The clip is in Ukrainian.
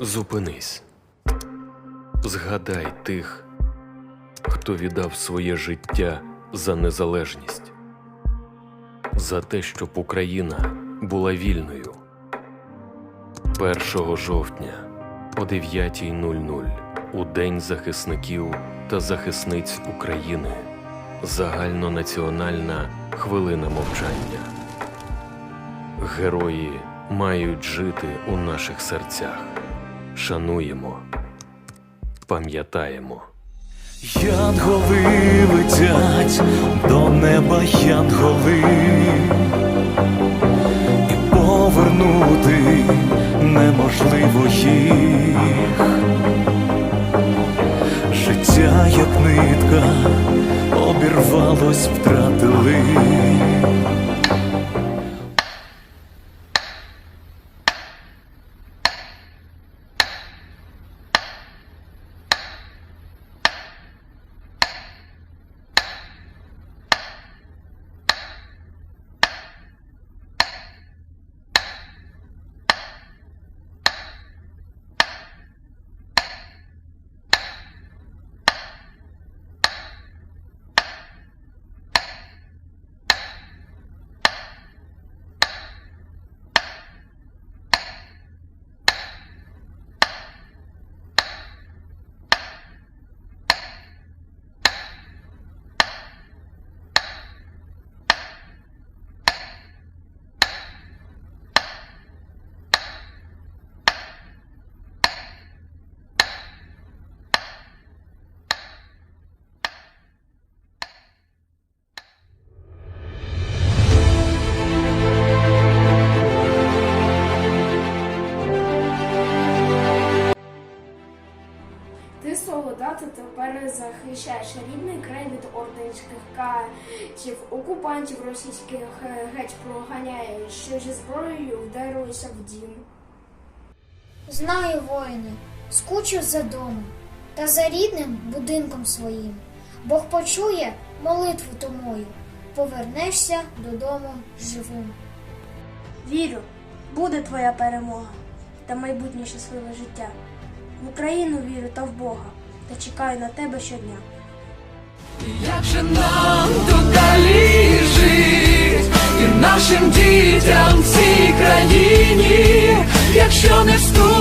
Зупинись. Згадай тих, хто віддав своє життя за незалежність, за те, щоб Україна була вільною. 1 жовтня о 9.00 у День захисників та захисниць України. Загальнонаціональна хвилина мовчання. Герої мають жити у наших серцях. Шануємо, пам'ятаємо. Янголи летять до неба янголи, і повернути неможливо їх. Життя, як нитка, обірвалось, втратили. Ти тепер захищаєш рідний край від орденських катів, окупантів російських е, геть проганяєш, що зі зброєю вдаруєшся в дім. Знаю, воїне, скучив за домом та за рідним будинком своїм. Бог почує молитву томою, повернешся додому живим. Вірю, буде твоя перемога та майбутнє щасливе життя. В Україну вірю та в Бога, та чекаю на тебе щодня. Як же нам тут далі жить і нашим дітям в цій країні, якщо не вступишся,